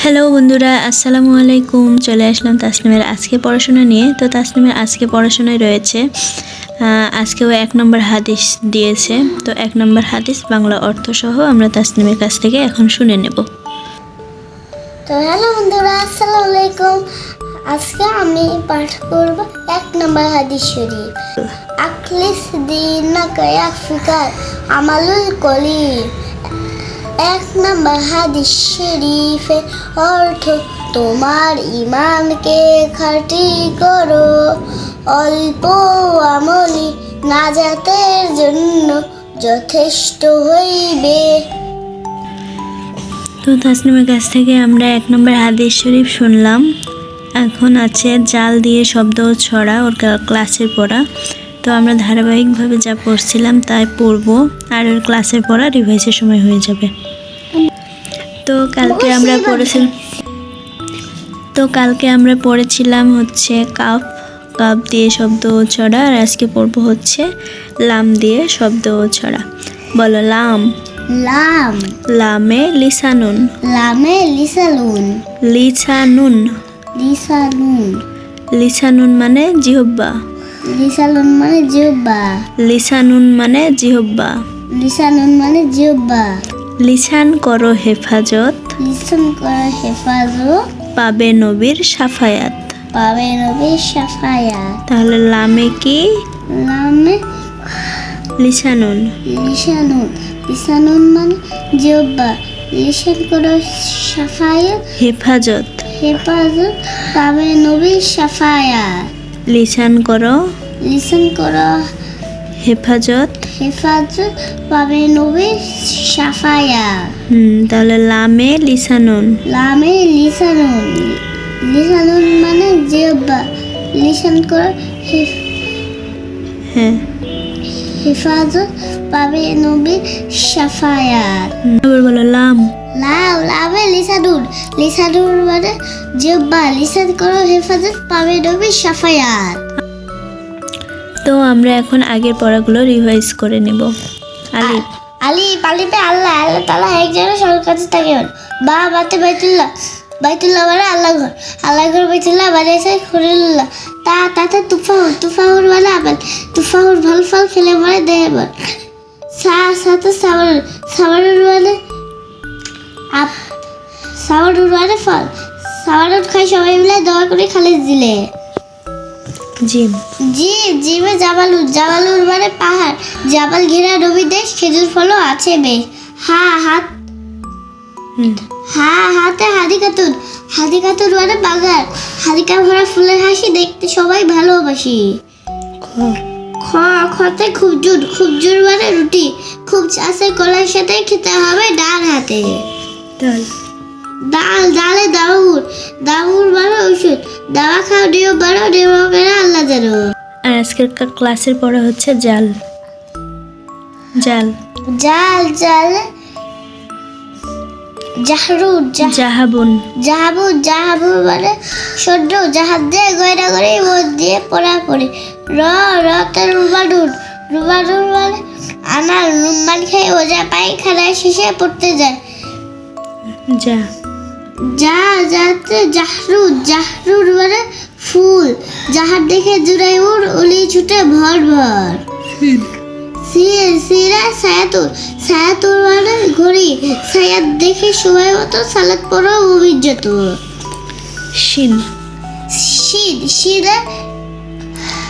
Hello বন্ধুরা, আসসালামু আলাইকুম। চলে আসলাম তাসনিমের আজকে পড়াশোনা নিয়ে। তো তাসনিমের আজকে পড়াশোনায় রয়েছে আজকেও এক নম্বর হাদিস দিয়েছে। তো এক নম্বর হাদিস বাংলা অর্থ সহ আমরা তাসনিমের কাছ থেকে এখন শুনে নেব। তো হ্যালো বন্ধুরা, আসসালামু আলাইকুম। আজকে আমি পাঠ করব এক নম্বর হাদিস শরীফ। আখলিস দিনাকা আফ্রিকার আমালুল কলিল এক নম্বর হাদিস শরীফের অর্থ, তোমার ইমানকে খাঁটি করো। অল্প আমলি নাজাতের জন্য যথেষ্ট হইবে। তো তাসনিমের কাছ থেকে আমরা এক নম্বর হাদিস শরীফ শুনলাম। এখন আছে জাল দিয়ে শব্দ ছড়া ওর ক্লা- ক্লাসের পড়া। তো আমরা ধারাবাহিকভাবে যা পড়ছিলাম তাই পড়ব আর ওর ক্লাসের পড়া রিভাইসের সময় হয়ে যাবে। তো কালকে আমরা পড়েছিলাম তো কালকে আমরা পড়েছিলাম হচ্ছে কাপ কাপ দিয়ে শব্দ ও ছড়া আর আজকে পড়ব হচ্ছে লাম দিয়ে শব্দ ও ছড়া। বলো লাম? লাম। লামে লিসানুন। লামে লিসানুন। লিছানুন লিসালুন লিছানুন মানে জিহব্বা লিসালুন মানে জিহ্বা। লিসানুন মানে জিহব্বা লিসালুন মানে জিহ্বা। লিসান করো হেফাজত। লিসন করা হেফাজত। পাবে নবীর সাফায়াত। পাবে নবী সাফায়াত। তাহলে লামে কি? লামে লিসানুন লিসালুন লিসালুন মানে জিহ্বা। লিসান করা সাফায়াত। হেফাজত। হেফাজত পাবে নবী সাফায়াত লিসান করো। লিসন করা। হেফাজত। হেফাজত পাবে নবী সাফায়াত হুম তাহলে লামে লিসানুন। লামে লিসানুন। লিসানুন মানে জিহ্বা লিসান করা হ্যাঁ। হেফাজত পাবে নবী সাফায়াত বলো লাম। লাউ লাভে লিসানুন লিসানুন মানে জিহ্বা লিসান করো হেফাজত পাবে নবী সাফায়াত। তো আমরা এখন আগের পড়াগুলো রিভাইজ করে নেব। আলিফ। আলি পালিপে আল্লাহ আল্লাহ তালা একজনের সবার কাছে থাকে বা বাতে বাইতুল্লাহ বাইতুল্লাহ মানে আল্লাহ ঘর। আল্লাহ ঘর বাইতুল্লাহ মানে আছে খুলিল্লাহ তা তাতে তুফাহুর তুফাহুর মানে আপেল। তুফাহুর ফল ফল খেলে মানে দেহে বল। সা সাথে সাবারুর সাবারুর মানে আপ সাবারুর মানে ফল। সাবারুর খাই সবাই মিলে দোয়া করে খালি দিলে জিম। জি জিমে জাবালুর জাবালুর মানে পাহাড় জাবাল ঘেরা নবী দেশ খেজুর ফলও আছে বেশ। হা হাত হা হাতে হাদি কাতুন হাদি কাতুন মানে বাগান হাদিকা ভরা ফুলের হাসি দেখতে সবাই ভালোবাসি খ। খতে খুব জোর খুব জোর মানে রুটি খুব আছে কলার সাথে খেতে হবে ডাল হাতে। ডাল। ডাল ডালে দাউর। দাউর মানে ওষুধ। দাওয়া খাও ডিও বারো ডিও করে আল্লাহ জানো। আর আজকের ক্লাসের পড়া হচ্ছে জাল। জাল। জাল জাল। জাহরুদ জাহ জাহাবুন। জাহাবু জাহাবু মানে সদ্য জাহাজ দিয়ে গয়না করে মন দিয়ে পড়া পড়ে। র রতে রুবাডুর। রুবাডুর মানে আনার রুম্মান খেয়ে ওজা পায়খানায় শেষে পড়তে যায়। যা। যা যাতে জাহরুদ জাহরুদ মানে ফুল। যাহার দেখে জুড়াইউর উলি ছুটে ভর ভর। সির সিরা সায়াতুর সায়াতুর মানে ঘড়ি। সায়াত দেখে সময় মতো সালাদ পড়ো অভিজ্ঞত শিন শীত শীতে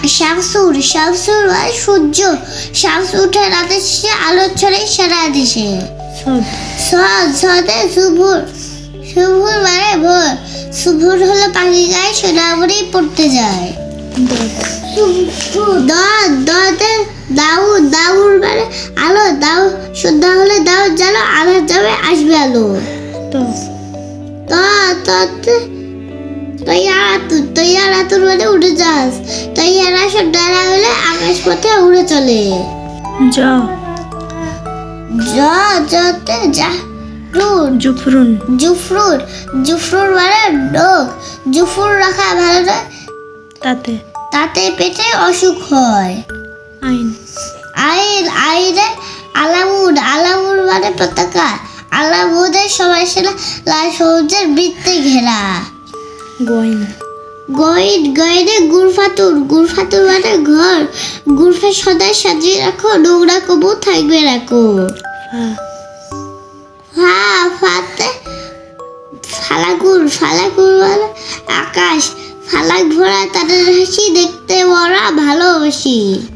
শামসুর শামসুর মানে সূর্য। শামস উঠে রাতে শেষে আলো ছড়ে সারা দেশে সদ সদ সুভুর সুভুর মানে ভোর। সুভুর হলো পাখি গায়ে সোনামুড়ি পড়তে যায়। দদ দ দতে দাউদ দাউর মানে আলো দাউ সন্ধ্যা হলে দাউদ জানো আধার যাবে আসবে আলো। তো। ত ততে তৈয়ারাতুর তৈয়ারাতুর মানে উড়ে যাস। তৈয়ারা ডানা হলে আকাশ পথে উড়ে চলে। জ জ জতে যা। রুন জুফরুন। জুফরুর জুফরুর মানে ডোক। জুফুর রাখা ভালো নয় তাতে। তাতে পেটে অসুখ হয়। আইন। আইন আইনে মানে পতাকা। বোধের সবাই সেনা লাল সবুজের বৃত্তে ঘেরা। গয়না। গইড গইডে গুরফাতুর গুরফাতুর মানে ঘর। গুরফে সদাই সাজিয়ে রাখো নোংরা কবু থাকবে রাখো ফা হা ফাতে ফালাকুর ফালাকুর মানে আকাশ। ফালাক ভরা তাদের হাসি দেখতে বড়া ভালোবাসি।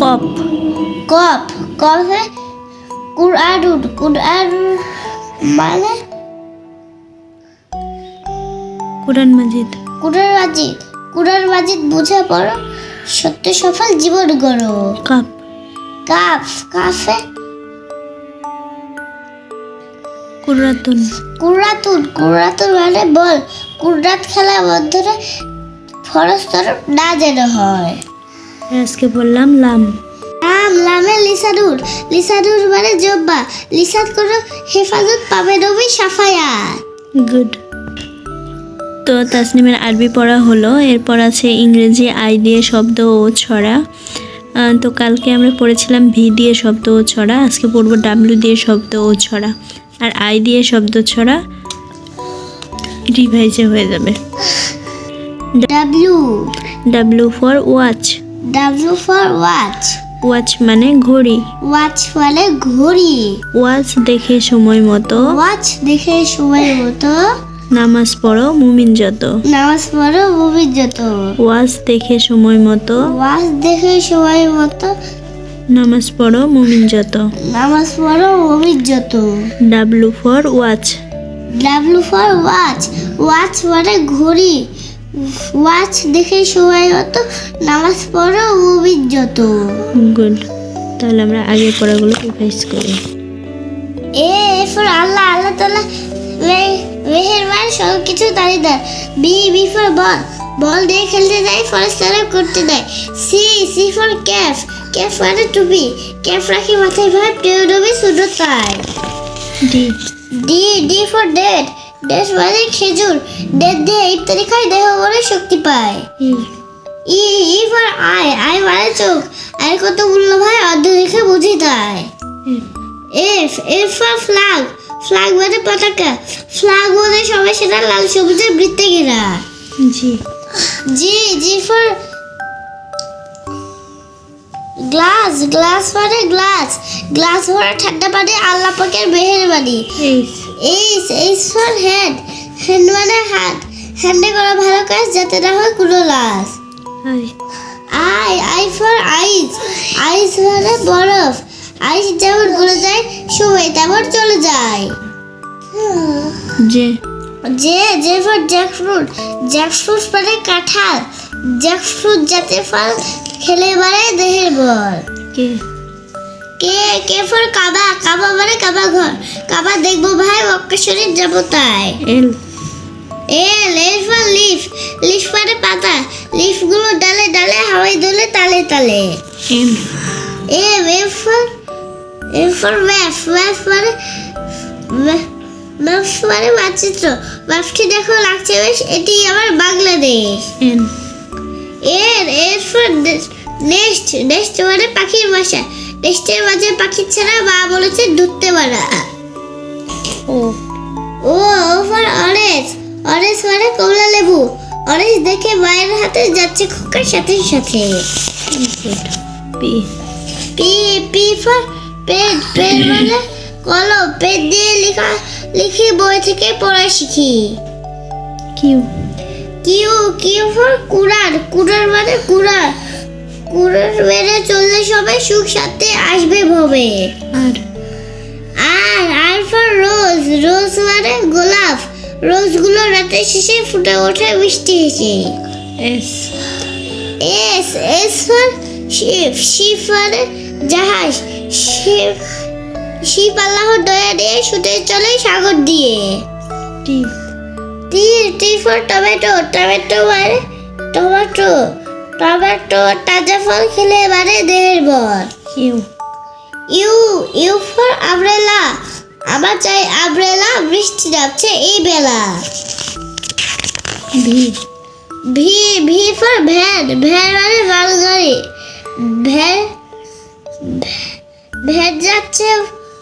কপ। কপ কফে কুরআনুন কুরআনুন মানে? কোরআন মাজিদ। কুরার মাজিদ কুরার মাজিদ বুঝে পড়ো সত্য সফল জীবন গড়ো। কাপ। কাফ কাফে কুরাতুন কুরাতুন কুরাতুন মানে বল কুরাত খেলা বন্ধুরা ফরস তরফ না যেন হয়। আজকে বললাম লাম। নাম লামে লিসাদুর লিসাদুর মানে জব্বা। লিসাদ করো হেফাজত পাবে নবী সাফায়াত। গুড। তো তাসনিমের আরবি পড়া হলো এরপর আছে ইংরেজি আই দিয়ে শব্দ ও ছড়া। তো কালকে আমরা পড়েছিলাম ভি দিয়ে শব্দ ও ছড়া আজকে পড়ব ডাব্লিউ দিয়ে শব্দ ও ছড়া। আর আই দিয়ে শব্দ ছড়া রিভাইজে হয়ে যাবে। W W for watch W for watch watch মানে ঘড়ি। ওয়াচ মানে ঘড়ি। ওয়াচ দেখে সময় মতো। ওয়াচ দেখে সময় মতো। নামাজ পড়ো মুমিন যত। নামাজ পড়ো মুভির যত। ওয়াচ দেখে সময় মতো। ওয়াচ দেখে সময় মতো। নামাজ পড়ো মুমিন যত। নামাজ পড়ো মুভির যত। W for watch W for watch watch মানে ঘড়ি। ওয়াচ দেখে সবাই মতো নামাজ পড়ো মুভির যত। গুড তাহলে আমরা আগের পড়াগুলো রিভাইজ করি। এ ফর আল্লাহ আল্লাহ তাআলা মেহেরবান সব কিছু দাঁড়িয়ে দেয় B B for ball. Ball দিয়ে খেলতে দেয় ফরেস্টারে করতে দেয়। C C for cap. Cap মানে টুপি। ক্যাফ রাখি মাথায় ভাই প্রিয় নবী শুধু তাই D. D D for date date মানে খেজুর। ডেট দিয়ে ইফতারি খায় দেহ করে শক্তি পায়। E. E for eye eye মানে চোখ। আর কত মূল্য ভাই অর্ধ দেখে বুঝি তাই। F F F for flag flag মানে পতাকা। ফ্ল্যাগ মানে সবাই সেটা লাল সবুজের বৃত্তে ঘেরা। G. G G for glass glass মানে গ্লাস গ্লাস ভরা ঠান্ডা পানি আল্লাহ পাকের মেহেরবানি। H H for hand hand মানে হাত। হ্যান্ডে করা ভালো কাজ যাতে না হয় কোনো লাস I I I for ice ice মানে বরফ। আইস যেমন গলে যায় সময় তেমন চলে যায়। জে যে যে ফর জ্যাকফ্রুট জ্যাকফ্রুট মানে কাঁঠাল জ্যাকফ্রুট জাতের ফল খেলে বাড়ে দেহের বল। কে? কে কে ফর কাবা কাবা মানে কাবা ঘর। কাবা দেখব ভাই শরীফ যাব তাই। L. L L for leaf leaf মানে পাতা। লিফগুলো ডালে ডালে হাওয়াই দোলে তালে তালে। M M M for M for map map মানে ম্যাপ মানে মানচিত্র ম্যাপটি দেখো লাগছে বেশ এটি আমার বাংলাদেশ। এর এর ফর নেক্সট নেক্সট মানে পাখির বাসা। নেক্সটের মাঝে পাখি ছাড়া মা বলেছে ধরতে পারা। O. O for orange. Orange মানে কমলা লেবু। অরেঞ্জ দেখে মায়ের হাতে যাচ্ছে খোকার সাথে সাথে। P. P P for pen pen মানে কলম। পেন দিয়ে লেখা লিখি বই থেকে পড়া শিখি। কিউ। কিউ কিউ ফর কুরার কুরার মানে কুরার কুরার মেরে চললে সবাই সুখ সাথে আসবে ভবে। আর? আর আর ফর রোজ রোজ মানে গোলাপ। রোজগুলো রাতের শেষে ফুটে ওঠে মিষ্টি হেসে S. S S for ship ship মানে জাহাজ। শিপ শিপ আল্লাহর দয়া দিয়ে ছুটে চলে সাগর দিয়ে। T T T for tomato tomato মানে টমেটো টমেটো তাজা ফল খেলে মানে দেহের বল U. U U for umbrella আমার চাই আমব্রেলা বৃষ্টি নামছে এই বেলা। V. V V for van van মানে মালগাড়ি। ভ্যান ভ্যান যাচ্ছে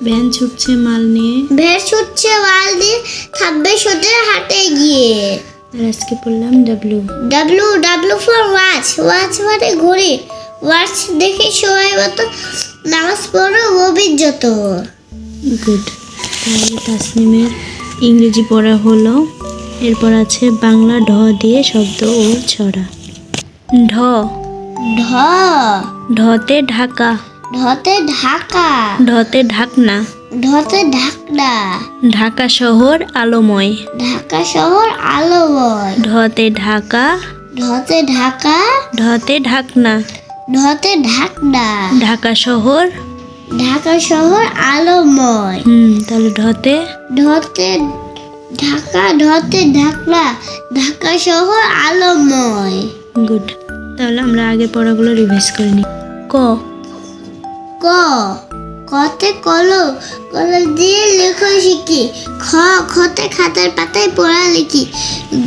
ভ্যান ছুটছে মাল নিয়ে। ভ্যান ছুটছে মাল দিয়ে থাকবে সোদের হাটে গিয়ে। আর আজকে পড়লাম W W W for watch watch মানে ঘড়ি। ওয়াচ দেখে সবাই মতো নামাজ পড়ো অভিজ্ঞত গুড তাহলে তাসনিমের ইংরেজি পড়া হলো। এরপর আছে বাংলা ঢ দিয়ে শব্দ ও ছড়া। ঢ। ঢ। ঢতে ঢাকা। ঢতে ঢাকা। ঢতে ঢাকনা। ঢতে ঢাকনা। ঢাকা শহর আলোময়। ঢাকা শহর আলোময়। ঢতে ঢাকা। ঢতে ঢাকা। ঢতে ঢাকনা। ঢতে ঢাকনা। ঢাকা শহর। ঢাকা শহর আলোময়। হুম তাহলে ঢতে ঢতে ঢাকা ঢতে ঢাকনা ঢাকা শহর আলোময়। গুড। তাহলে আমরা আগে পড়াগুলো রিভাইজ করে নিই। ক? ক। কতে কলো কলো দিয়ে লেখো শিখি। খ খতে খাতার পাতায় পড়া লিখি।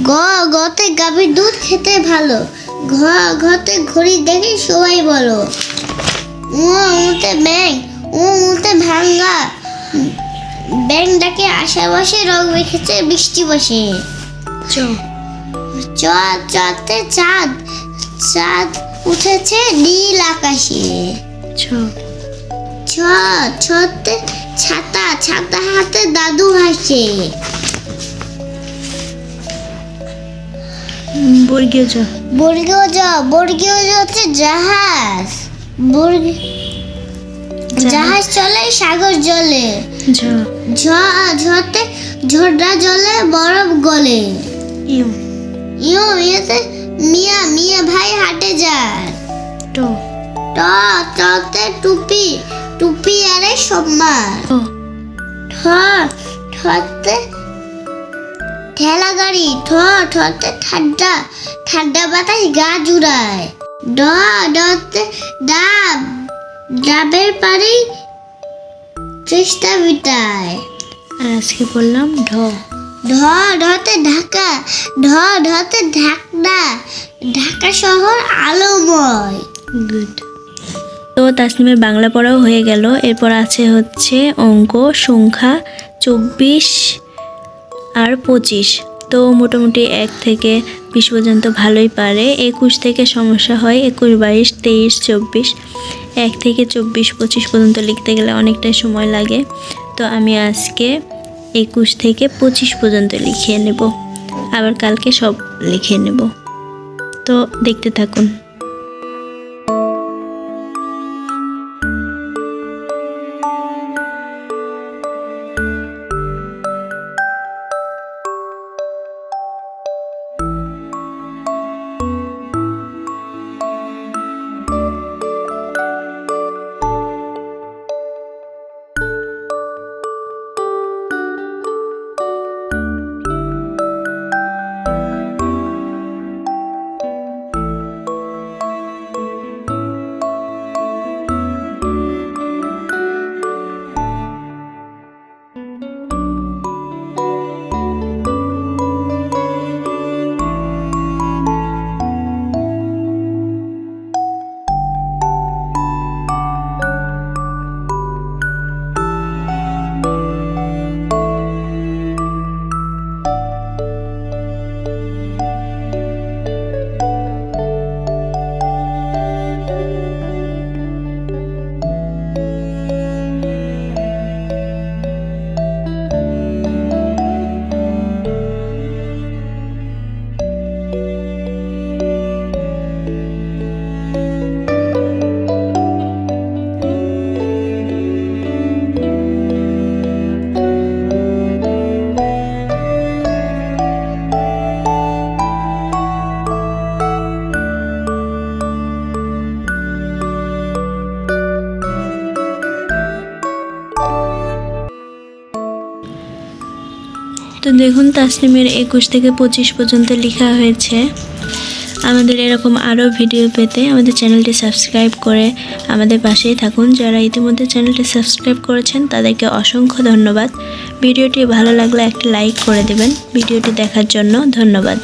গ গতে গাভীর দুধ খেতে ভালো। ঘ ঘতে ঘড়ি দেখে সবাই বলো। উ উতে ব্যাং উ উতে ভাঙ্গা। ব্যাং ডাকে আশা বসে রং রেখেছে বৃষ্টি বসে। চ। চ চতে চাঁদ চাঁদ উঠেছে নীল আকাশে। ছ ছতে ছাতা ছাতা হাতে দাদু হাসে। বর্গীয় জ বর্গীয় জ বর্গীয় জ হচ্ছে জাহাজ। জাহাজ চলে সাগর জলে। ঝতে ঝড়া জলে বরফ গলে। ইউ। ইউ ইয়েতে মিয়া মিয়া ভাই হাটে যায়। ট। টতে টুপি টুপি আরে সম্মান। ঠ ঠতে ঠেলা গাড়ি ঠ ঠতে ঠান্ডা ঠান্ডা বাতাস গা জুড়ায়। ড ডতে ডাব ডাবের পারি চেষ্টা বিটায় আর আজকে পড়লাম ঢ। ঢ ঢতে ঢাকা ঢ ঢতে ঢাকনা ঢাকা শহর আলোময়। গুড। তো তাসনিমের বাংলা পড়াও হয়ে গেল। এরপর আছে হচ্ছে অঙ্ক, সংখ্যা চব্বিশ আর পঁচিশ। তো মোটামুটি এক থেকে বিশ পর্যন্ত ভালোই পারে। একুশ থেকে সমস্যা হয় একুশ, বাইশ, তেইশ, চব্বিশ। এক থেকে চব্বিশ, পঁচিশ পর্যন্ত লিখতে গেলে অনেকটাই সময় লাগে। তো আমি আজকে একুশ থেকে পঁচিশ পর্যন্ত লিখিয়ে নেব। আবার কালকে সব লিখে নেব। তো দেখতে থাকুন। দেখুন, তাসলিমের একুশ থেকে পঁচিশ পর্যন্ত লেখা হয়েছে। আমাদের এরকম আরও ভিডিও পেতে আমাদের চ্যানেলটি সাবস্ক্রাইব করে আমাদের পাশেই থাকুন। যারা ইতিমধ্যে চ্যানেলটি সাবস্ক্রাইব করেছেন, তাদেরকে অসংখ্য ধন্যবাদ। ভিডিওটি ভালো লাগলে একটা লাইক করে দেবেন। ভিডিওটি দেখার জন্য ধন্যবাদ।